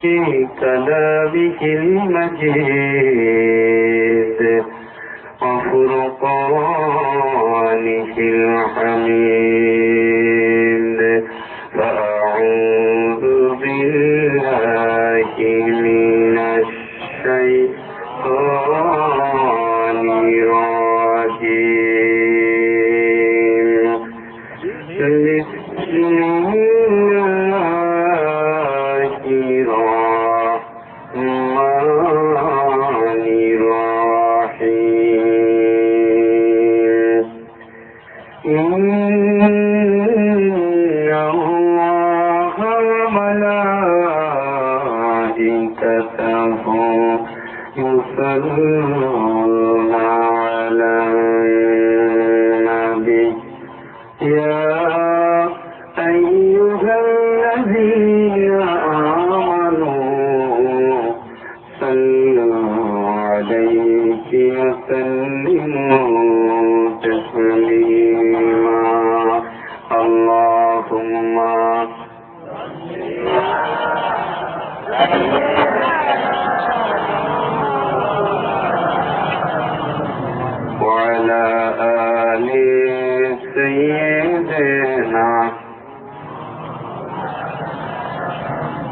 في كلامه المجيد وفرقانه الحميد يصلون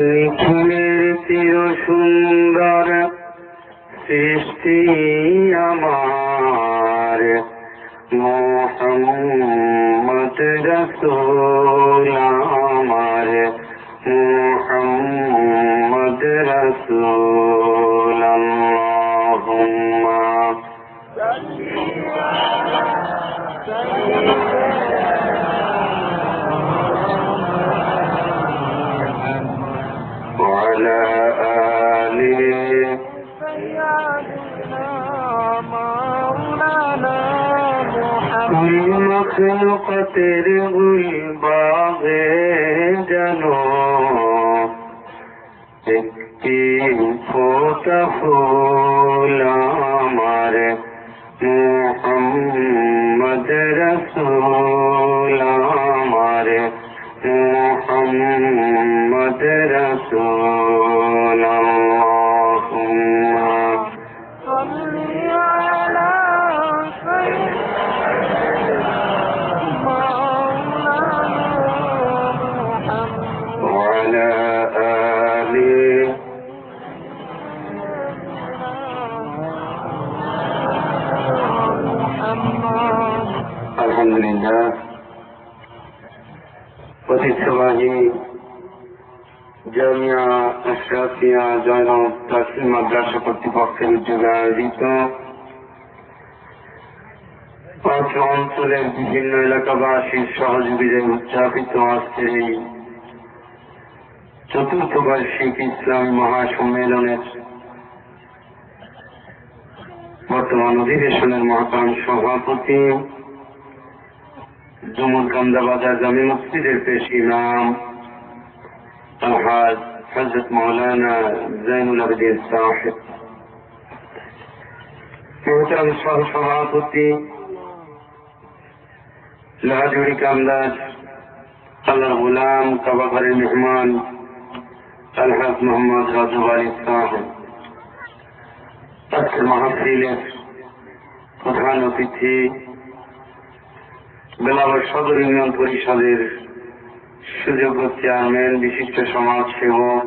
নিখিলের চির সুন্দর সৃষ্টি আমার। মোহাম্মদ রসুল। Creo que আশরাফিয়া জয়নব তাসিম মাদ্রাসা কর্তৃপক্ষের উদ্যোগে আয়োজিত। পাঁচ অঞ্চলের বিভিন্ন এলাকাবাসীর সহযোগিতায় উদযাপিত আজকের এই চতুর্থ বার্ষিক ইসলামী মহাসম্মেলনের বর্তমান অধিবেশনের মহাকাম সভাপতি জমুর কান্দাবাজার জামি মসজিদের পেশ ইমাম আলহাজ হজরত মৌলানা জৈনুল আবদিন সাহেব মোহতারাম সহ সভাপতি লাহাজুড়ি কামদার আল্লাহ গুলাম কাবাঘরের মেহমান আলহাজ মোহাম্মদ রাজু আলী সাহেব আজকের মাহফিলের প্রধান অতিথি বেলাবর সদর ইউনিয়ন পরিষদের সুযোগ্য চেয়ারম্যান বিশিষ্ট সমাজ সেবক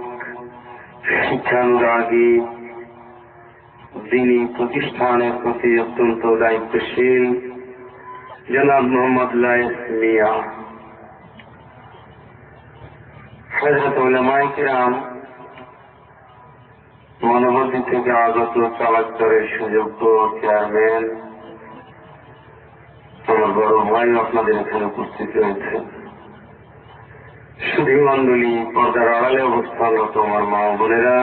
শিক্ষানুরাগী যিনি প্রতিষ্ঠানের প্রতি অত্যন্ত দায়িত্বশীল। জনাব মোহাম্মদ লাইস মিয়া। ওলামাইকেরাম থেকে আগত চালাক্তরের সুযোগ্য চেয়ারম্যান। আমার বড় ভাই আপনাদের এখানে উপস্থিত রয়েছে। সুধী মন্ডলী পর্দার আড়ালে মা বোনেরা।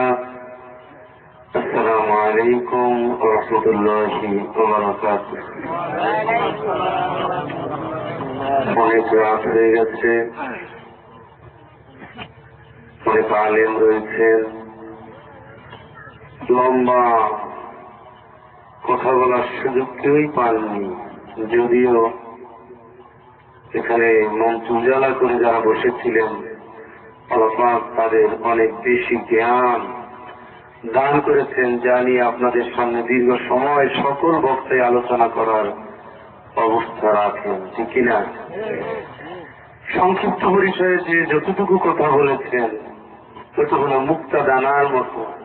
রাত হয়ে অনেক লম্বা কথা বলার সুযোগ কেউই পাননি, যদিও এখানে মঞ্চ উজালা করে যারা বসেছিলেন আল্লাপাক তাদের অনেক বেশি জ্ঞান দান করেছেন যা নিয়ে আপনাদের সামনে দীর্ঘ সময় সকল বক্তায় আলোচনা করার অবস্থা রাখেন, ঠিক কিনা? সংক্ষিপ্ত পরিচয়ে যে যতটুকু কথা বলেছেন তত মুক্তা দানার মতো।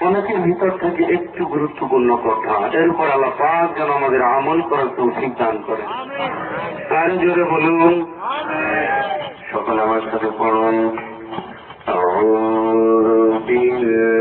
অনেকের ভিতর থেকে একটু গুরুত্বপূর্ণ কথা এর উপর আল্লাহ পাক যেন আমাদের আমল করার তৌফিক দান করেন আর জোরে বলুন সকল আমার সাথে পড়ুন أعوذ بالله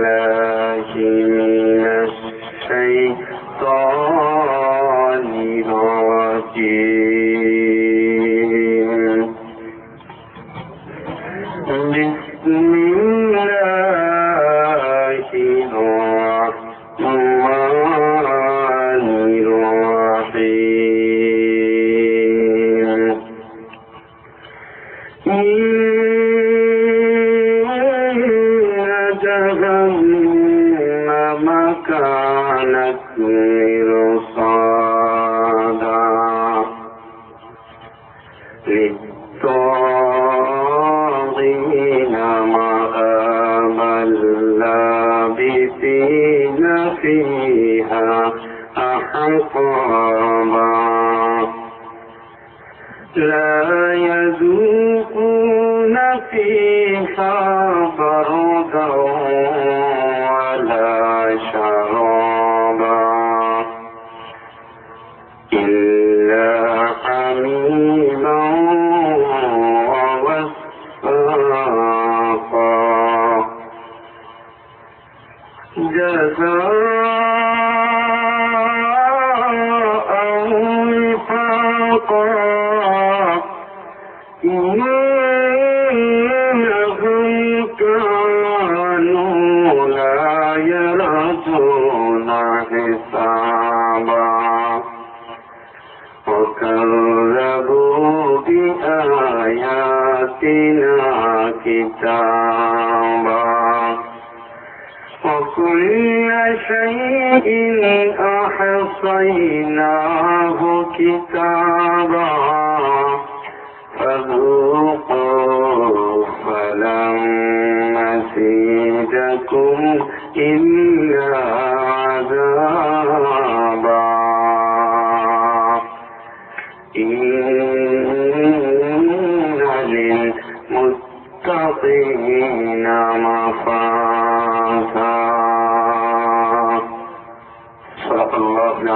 بآياتنا كتابا وكل شيء أحصيناه كتابا فذوقوا فلن نزيدكم إلا الله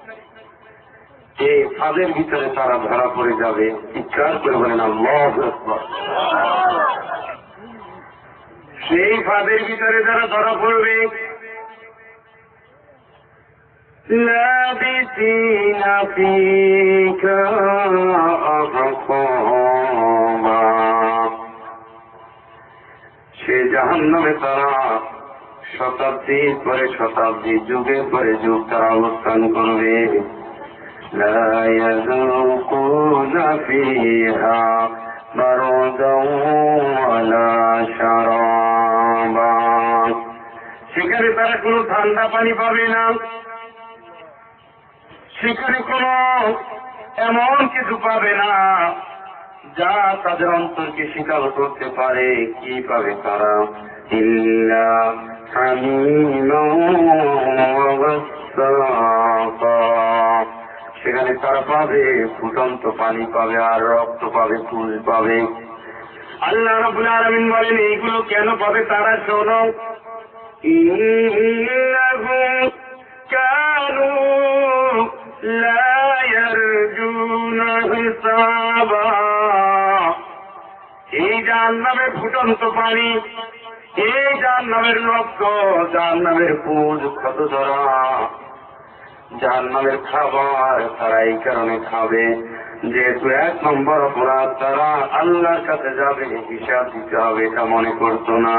এই ফাঁদের ভিতরে তারা ধরা পড়ে যাবে চিৎকার করে বলেন আল্লাহ আকবার। সেই ফাঁদের ভিতরে যারা ধরা পড়বে لابثين فيك أحقابا সে জাহান নামে তারা শতাব্দী পরে শতাব্দী যুগে পরে যুগ তারা অবস্থান করবে لا يذوقون فيها بردا ولا شرابا সেখানে তারা কোনো ঠান্ডা পানি পাবে না সেখানে কোন এমন কিছু পাবে না যা তাদের অন্তরকে শীতল করতে পারে কি পাবে তারা ইল্লা হামিমা ওয়া গাসসাকা। সেখানে তারা পাবে ফুটন্ত পানি পাবে আর রক্ত পাবে ফুল পাবে আল্লাহ রাবুল আলমিন বলেন এইগুলো কেন পাবে তারা শোনো إنهم كانوا لا يرجون حسابا এই যার নামে ফুটন্ত পানি এই যার নামের রক্ত যার নামের ফুল ক্ষত ধরা যার নামের খাবার তারা এই কারণে খাবে। যেহেতু এক নম্বর অপরাধ, তারা আল্লাহর কাছে যাবে, হিসাব দিতে হবে, এটা মনে করতো না।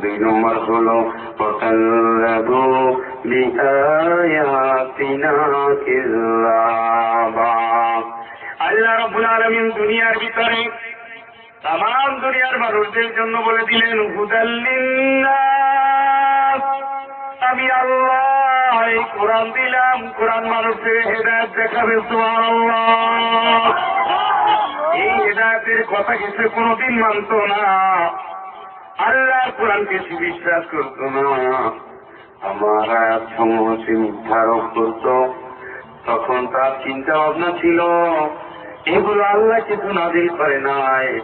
দুই নম্বর হলো আল্লাহ রাব্বুল আলামিন দুনিয়ার ভিতরে তাম দুনিয়ার মানুষদের জন্য বলে দিলেন হুদাল্লিন্নাস আমি আল্লাহ এই কোরআন দিলাম, কোরআন মানুষের হেদায়ত দেখাবে এই হেদায়তের কথা কিছু কোনোদিন মানত না। আল্লাহর কোরআনকে সে বিশ্বাস করত না। আমার আয়াত সমূহ সে মিথ্যারোপ করত। তখন তার চিন্তা ভাবনা ছিল, এগুলো আল্লাহ কিছু নাজিল করে নাই।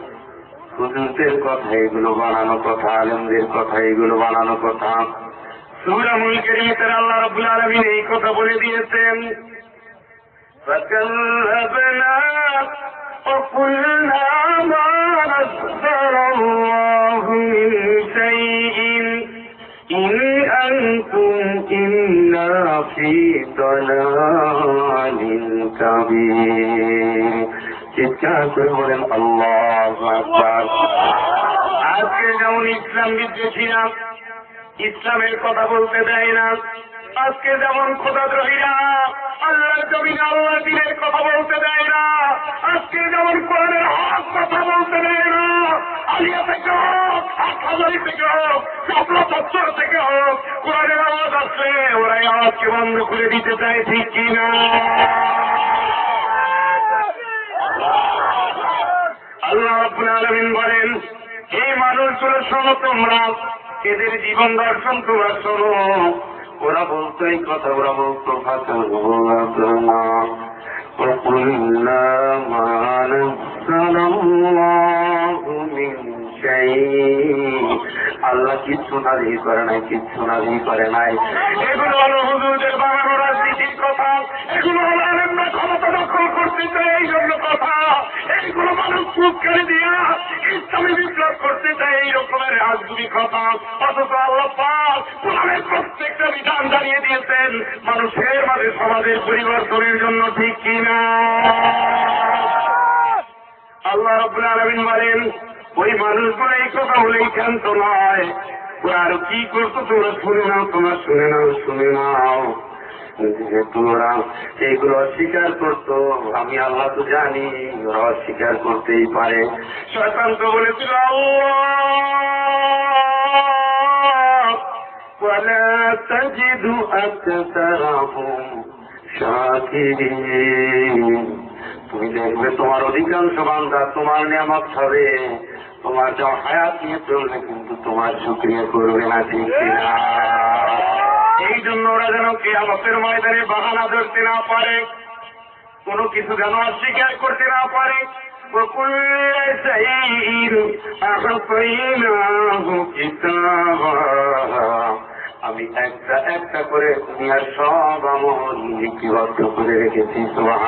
হুজুরদের কথা, এগুলো বানানো কথা, আলমদের কথা, এগুলো বানানো কথা। সুরা মুলকের ভিতরে আল্লাহ রবুল আলমিন এই কথা বলে দিয়েছেন فكذبنا وقلنا ما نزل الله من شيء إن أنتم إلا في ضلال كبير চিৎকার করে বলেন আল্লাহ আকবার আজকে যেমন ইসলাম বিদ্বেষীরা ইসলামের কথা বলতে দেয় না। আজকে যেমন খোদাদ্রোহীরা আল্লাহর জমিনে আল্লাহ দিনের কথা বলতে দেয় না, আজকে যেমন কোরআনের হক কথা বলতে দেয় না, আলিয়া থেকে হোক হাটহাজারি থেকে হোক, শাপলা চত্বর থেকে হোক, কোরআনের আওয়াজ আসলে ওরা এই আওয়াজকে বন্ধ করে দিতে চায়, ঠিক কিনা আল্লাহ রাব্বুল আলামিন বলেন, এই মানুষগুলো শোনো তোমরা এদের জীবন দর্শন তোমরা শোনো। ওরা বলতো, এই কথা ওরা বলতো আল্লাহ কিচ্ছু নাজি করে নাই, কিচ্ছু নাজি করে নাই। এগুলো হলো হুজুরদের বানানো রাজনীতির কথা এগুলো হলো আলেমরা দখল করতে এই জন্য কথা এইগুলো মানুষ মুখকারি দিয়া ইসলামী বিপ্লব করতে চায়, এই রকমের রাজনীতি কথা অথচ আল্লাহ কোরআনের প্রত্যেকটা বিধান জানিয়ে দিয়েছেন, মানুষের মাঝে সমাজের পরিবর্তনের জন্য ঠিক কিনা। আল্লাহ রব্বুল আলামিন বলেন, ওই মানুষগুলো এই কথা বলেই ক্ষান্ত নয়। ওরা আরও কি করতো তোমরা শুনে নাও, তোমরা শুনে নাও শুনে নাও। ওরা এইগুলো অস্বীকার করতো আমি আল্লাহ তো জানি ওরা অস্বীকার করতেই পারে শয়তান তো বলেছিল আল্লাহ ولا تجد أكثرهم শাকিরিন তুমি দেখবে তোমার অধিকাংশ বান্দা তোমার নিয়ামত হবে তোমার যা হায়াত নিয়ে চলবে কিন্তু তোমার সুক্রিয়া করবে না ঠিক কিনা? জন্য ওরা যেন কেয়ামতের ময়দানে বাহানা ধরতে না পারে, কোনো কিছু যেন অস্বীকার করতে না পারে। আমি একটা একটা করে দুনিয়ার সব আমল লিপিবদ্ধ করে রেখেছি সুবাহ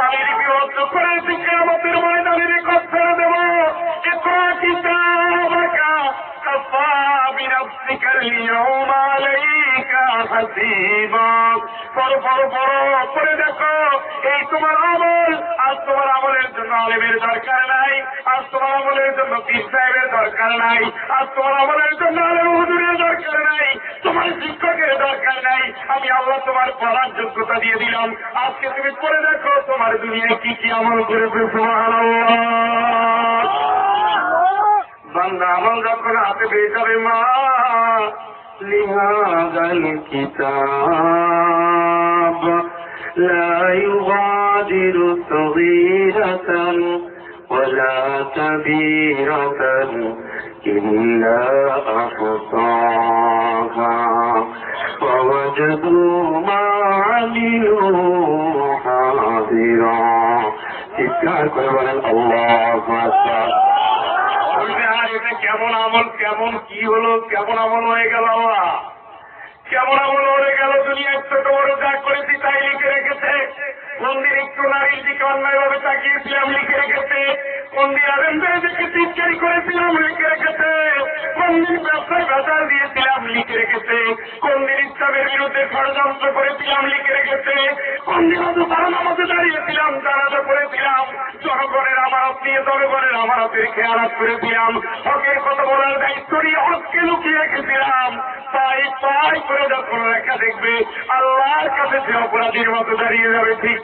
আমি লিপিবদ্ধ করে রেখেছি আমাদের ময়দানে রেকর্ড ছেড়ে দেবো। একটা কিতাব। كفى بنفسك اليوم عليك حسيبا পড়ো পড়ো পড়ো পড়ে দেখো এই তোমার আমল আজ তোমার আমলের জন্য আলেমের দরকার নাই আজ তোমার আমলের জন্য পীর সাহেবের দরকার নাই আজ তোমার আমলের জন্য আলেম হুজুরের দরকার নাই তোমার শিক্ষকের দরকার নাই আমি আল্লাহ তোমার পড়ার যোগ্যতা দিয়ে দিলাম আজকে তুমি পড়ে দেখো তোমার দুনিয়ায় কি কি আমল করেছে সুবহানাল্লাহ বান্দা بما لهذا الكتاب لا يغادر صغيرة ولا كبيرة إلا أحصاها ووجدوا ما عملوا حاضرا تذكار الله أكبر বলবে, আর, এটা কেমন আমল, কেমন কি হলো, কেমন আমল হয়ে গেল আল্লাহ কেমন আমল হয়ে গেল তুমি একটা বড় যা করেছি তাই লিখে রেখেছে। মন্দির একটু নারীর দিকে অন্যায় ভাবে তাকিয়েছিলাম লিখে রেখেছে। মন্দির আরেন্দ্রের দিকে চিৎকারি করেছিলাম লিখে রেখেছে। মন্দির ব্যবসায় বাজার দিয়েছিলাম লিখে রেখেছে। কোন দিন ইসলামের বিরুদ্ধে ষড়যন্ত্র করেছিলাম লিখে রেখেছে। দিন অত তারা নামাজে দাঁড়িয়েছিলাম, জানাজা করেছিলাম। জনগণের আমানত নিয়ে, জনগণের আমানতের খেয়ালাত করেছিলাম। হকের কথা বলার দায়িত্ব নিয়ে হককে লুকিয়ে রেখেছিলাম। তাই তাই করে যখন রেখা দেখবে, আল্লাহর কাছে সে অপরাধীর মতো দাঁড়িয়ে যাবে, ঠিক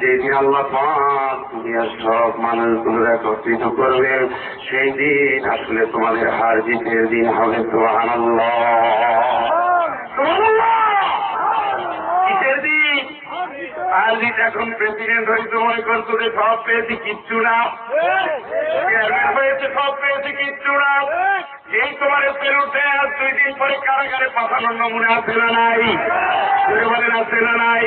যেদিন আল্লাহ পাক দুনিয়ার সব মানুষগুলো একত্রিত করবেন সেই দিন আসলে তোমাদের হার জিতের দিন হবে তো আনন্দ কিসের এখন প্রেসিডেন্ট হয়েছে মনে করতো যে সব পেয়েছি কিচ্ছু না। চেয়ারম্যান হয়েছে সব পেয়েছি কিচ্ছু না। এই তোমার পেরুতে আর দুই দিন পরে কারাগারে পাঠানোর নমুনা আছে না নাই? বলেন আছে না নাই?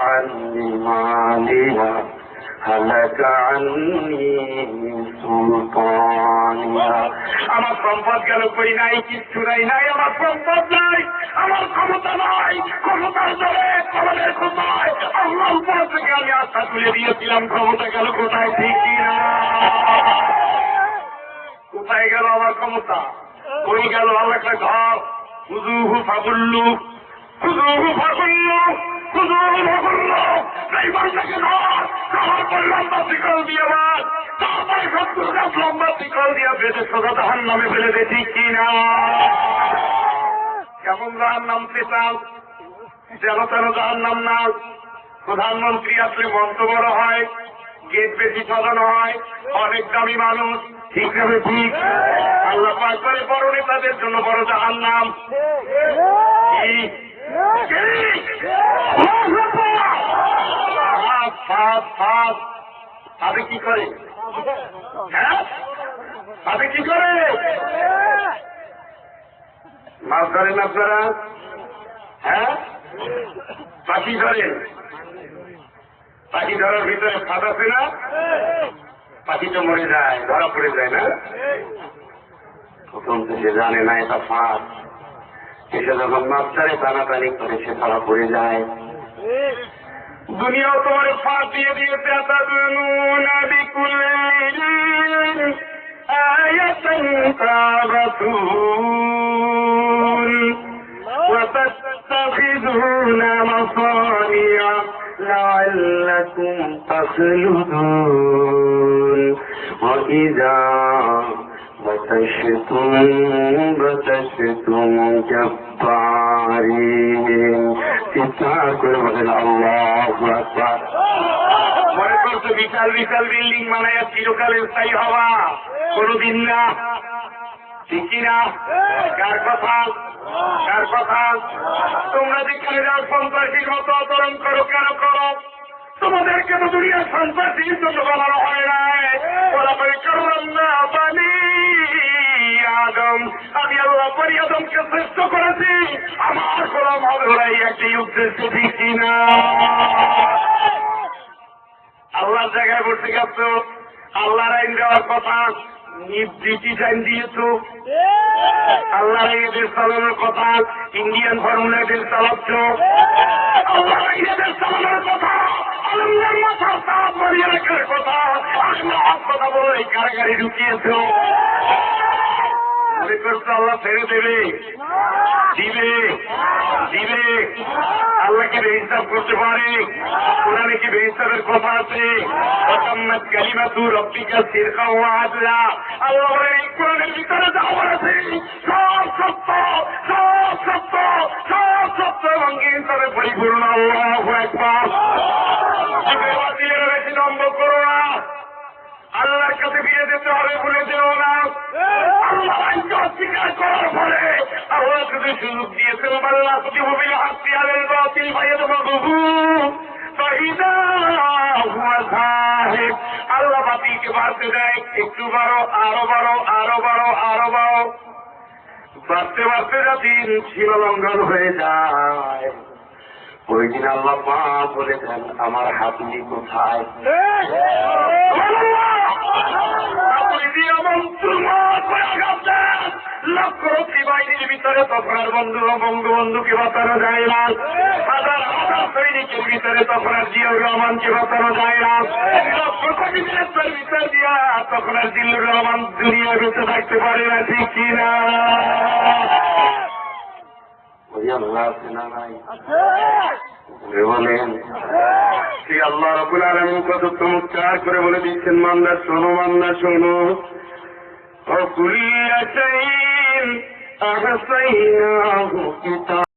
আন্নি মালিয়া হালাক আন্নি সুলতানিয়া আমার সম্পদ গেল কই নাই? কিচ্ছু নাই নাই, আমার সম্পদ নাই। আমার ক্ষমতা নাই, ক্ষমতার জলে কমলের কোথায় আল্লাহ উপর থেকে আমি আশা তুলে দিয়েছিলাম, ক্ষমতা গেল কোথায়? ঠিক কোথায় গেল আমার ক্ষমতা? কই গেল আমার একটা ঘর? হুজুহু ফাগুল্লু। হুজুহু ফাগুল্লু। তাহার নামে কেমন যেন তেন নাম না। প্রধানমন্ত্রী আসলে মন্ত্র বড় হয়, গেট বেশি সাজানো হয়, অনেক দামি মানুষ, ঠিক হবে ঠিক? আল্লাহ পাক করে বড় জন্য বড় জাহান নাম কি? কি? করে তাতে কি করে মাছ ধরেন আপনারা হ্যাঁ পাখি ধরেন পাখি ধরার ভিতরে ফাঁদ আছে না পাখি তো মরে যায়, ধরা পড়ে যায় না প্রথম সে জানে না এটা ফাঁদ এসে যখন মাছ ধরে টানাটানি করে সে ধরা পড়ে যায় দুনিয়াও তোমার ফাঁদ দিয়ে দিয়েছে أتدنون بكل ريع آية تعبثون وتتخذون مصانع لعلكم تخلدون وإذا بطشتم بطشتم جبارين চিৎকার করে বলেন আল্লাহ আকবার মনে করছো বিশাল বিশাল বিল্ডিং বানায় চিরকালে স্থায়ী হওয়া কোনদিন না ঠিকই না কার কথা কার কথা তোমরা যেখানে যাও সন্ত্রাসীর মতো আচরণ করো কেন করো তোমাদেরকে তো দুনিয়ার সন্ত্রাসীর জন্য বানানো হয় নাই। ওরা করে করলাম না, বানি আদম। আমি আল্লাহ পরি আদমকে শ্রেষ্ঠ করেছি। আমার গোলাম হবে ওরা এই একটি উদ্দেশ্য ঠিকই না। আল্লাহর জায়গায় বসে গেছ। আল্লাহর আইন দেওয়ার কথা ব্রিটিশ আইন দিয়েছ। আল্লাহর এদের চালানোর কথা ইন্ডিয়ান ফর্মুলা এদের চালাচ্ছ। আল্লাহর আইন এদের চালানোর কথা তাপ মারিয়ে রাখার কথা আল্লাহ কথা বলে এই কারাগারে ঢুকিয়েছ। আল্লাহ ছেড়ে দেবে? দিবে? দিবে? আল্লাহ কি বেহিসাব করতে পারে? কোরআনে কি বেহিসাবের কথা আছে? আদলা। আল্লাহ এই কোরআনের ভিতরে যা আছে, সব সত্য সব সত্য সব সত্য এবং পরিপূর্ণ আল্লাহু আকবার আরম্ভ করো না। আল্লাহর কাছে ফিরে যেতে হবে, ভুলে যেও না। অস্বীকার করার ফলে আল্লাহ যদি সুযোগ দিয়েছেন আল্লাহ যদি ভূমির হাসি আলের বাতিল ভাইয়ে দেবো আল্লাহ বাতিলকে বাড়তে দেয়, একটু বারো আরও বারো আরও বারো আরও বারো বাড়তে বাড়তে যা দিন যাদিন সীমালঙ্ঘন হয়ে যায়। ওই দিন আল্লাহ মা বলে দেন, আমার হাতলি কোথায়? ভিতরে তখন বন্ধু ও বঙ্গবন্ধুকে বাঁচানো যায় না। হাজার হাজার সৈনিকের ভিতরে তখন আর জিয়াউর রহমানকে বাঁচানো যায় না। কোটি ভিতর দিয়া জিল্লুর রহমান দুনিয়া বেঁচে থাকতে পারে না, ঠিক কিনা? ওই আল্লাহ আছে না নাই করে বলেন সেই আল্লাহ রবুল আলমিন কত চমৎকার করে বলে দিচ্ছেন মান্দা শোনো মান্দা শোনো وكل شيء أحصيناه كتابا